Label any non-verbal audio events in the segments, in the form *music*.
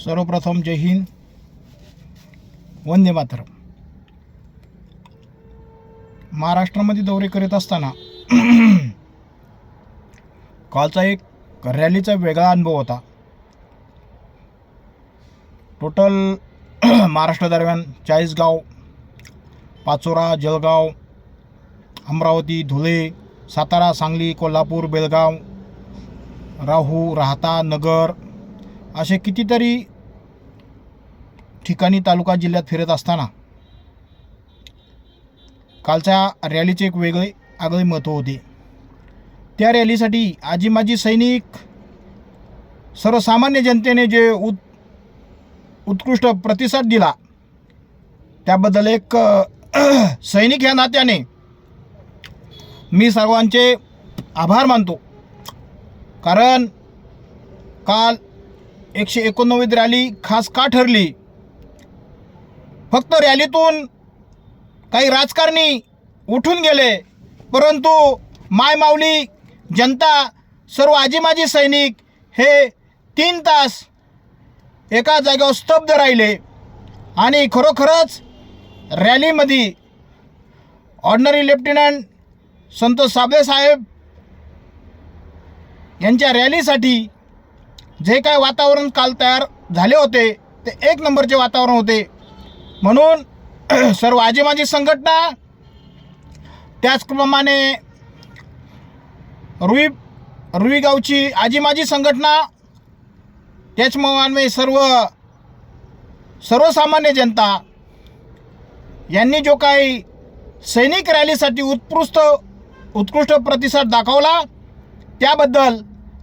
सर्वप्रथम जय हिंद. वंदे मातरम. महाराष्ट्रामध्ये दौरे करीत असताना *clears throat* कालचा एक रॅलीचा वेगळा अनुभव होता. टोटल *clears throat* महाराष्ट्रादरम्यान चाळीसगाव पाचोरा जळगाव अमरावती धुळे सातारा सांगली कोल्हापूर बेळगाव राहू राहता नगर असे कितीतरी ठिकाणी तालुका जिल्ह्यात फिरत असताना कालच्या रॅलीचे एक वेगळे आगळे महत्त्व होते. त्या रॅलीसाठी आजी माजी सैनिक सर्वसामान्य जनतेने जे उत् उत्कृष्ट प्रतिसाद दिला त्याबद्दल एक *clears throat* सैनिक ह्या नात्याने मी सर्वांचे आभार मानतो. कारण काल एकशे एकोणनव्वद रॅली खास का ठरली? फक्त रॅलीतून काही राजकारणी उठून गेले परंतु मायमाऊली जनता सर्व आजी माजी सैनिक हे तीन तास एका जागेवर स्तब्ध राहिले आणि खरोखरच रॅलीमध्ये ऑर्डनरी लेफ्टनंट संतोष साबळे साहेब यांच्या रॅलीसाठी जे काय वातावरण काल तयार झाले होते ते एक नंबरचे वातावरण होते. म्हणून *clears throat* सर्व आजी माझी संघटना त्याचप्रमाणे रुई रुई गावची आजी माझी संघटना त्याचप्रमाणे सर्व सर्वसामान्य जनता यांनी जो काही सैनिक रॅलीसाठी उत्कृष्ट उत्कृष्ट प्रतिसाद दाखवला त्याबद्दल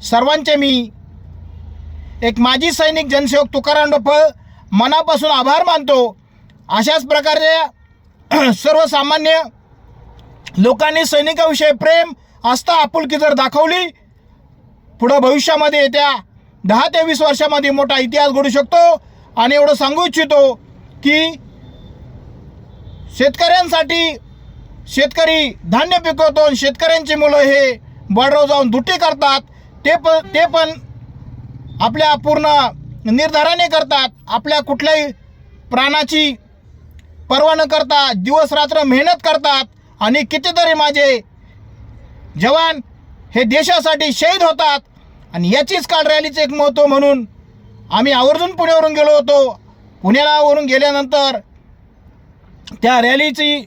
सर्वांचे मी एक माजी सैनिक जनसेवक तुकाराम डोफळ मनापासून आभार मानतो. अशाच प्रकारे *clears throat* सर्वसामान्य लोकांनी सैनिकाविषयी प्रेम आस्था आपुलकी जर दाखवली पुढं भविष्यामध्ये येत्या दहा ते वीस वर्षामध्ये मोठा इतिहास घडू शकतो. आणि एवढं सांगू इच्छितो की शेतकऱ्यांसाठी शेतकरी धान्य पिकवतो आणि शेतकऱ्यांची मुलं हे बॉर्डरवर जाऊन दुटी करतात. ते पण ते पण आपल्या पूर्ण निर्धाराने करतात. आपल्या कुठल्याही प्राणाची पर्वा न करता दिवस रात्र मेहनत करतात आणि कितीतरी माझे जवान हे देशासाठी शहीद होतात. आणि याचीच काल रॅलीचं एक महत्त्व म्हणून आम्ही आवर्जून पुण्यावरून गेलो होतो. पुण्याला वरून गेल्यानंतर त्या रॅलीची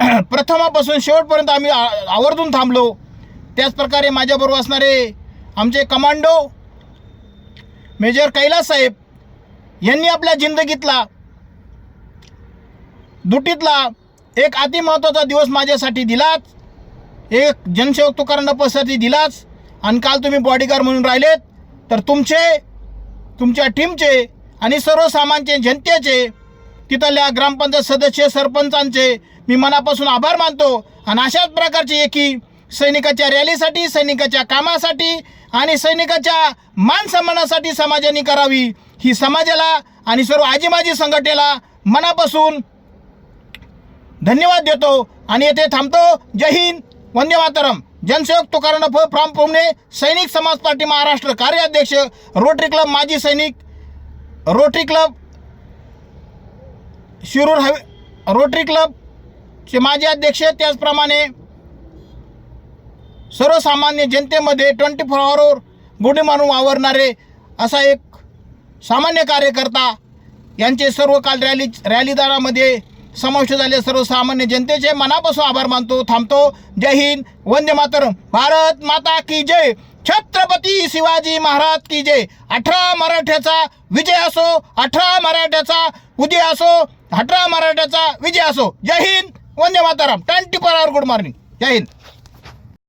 *clears throat* प्रथमापासून शेवटपर्यंत आम्ही आवर्जून थांबलो. त्याचप्रकारे माझ्याबरोबर असणारे आमचे कमांडो मेजर कैलास साहेब यांनी आपल्या जिंदगीतला दुटीतला एक अति महत्त्वाचा दिवस माझ्यासाठी दिलाच एक जनसेवक तुकाराम डप्पासाठी दिलाच आणि काल तुम्ही बॉडीगार्ड म्हणून राहिलेत. तर तुमचे तुमच्या टीमचे आणि सर्वसामान्य जनतेचे तिथल्या ग्रामपंचायत सदस्य सरपंचांचे मी मनापासून आभार मानतो. आणि अशाच प्रकारची एकी सैनिकाच्या रॅलीसाठी सैनिकाच्या कामासाठी आणि सैनिकाच्या मानसन्मानासाठी समाजाने करावी. ही समाजाला आणि सर्व आजीमाजी संघटनेला मनापासून धन्यवाद देतो आणि येथे थांबतो. जय हिंद. वंदे मातरम. जनसेवक तुकाराम फ. फ्रॉम पुणे सैनिक समाज पार्टी महाराष्ट्र कार्याध्यक्ष रोटरी क्लब माजी सैनिक रोटरी क्लब शिरूर हवे रोटरी क्लबचे माजी अध्यक्ष त्याचप्रमाणे सर्वसामान्य जनतेमध्ये ट्वेंटी फोर आवरवर गुढी मारून वावरणारे असा एक सामान्य कार्यकर्ता यांचे सर्व काल रॅली रॅलीदारामध्ये समाविष्ट झाले सर्वसामान्य जनतेचे मनापासून आभार मानतो थांबतो. जय हिंद वंदे मातरम. भारत माता की जय. छत्रपती शिवाजी महाराज की जय. अठरा मराठ्याचा विजय असो अठरा मराठ्याचा उदय असो अठरा मराठ्याचा विजय असो. जय हिंद वंदे Mataram. Twenty four hour good morning जय हिंद.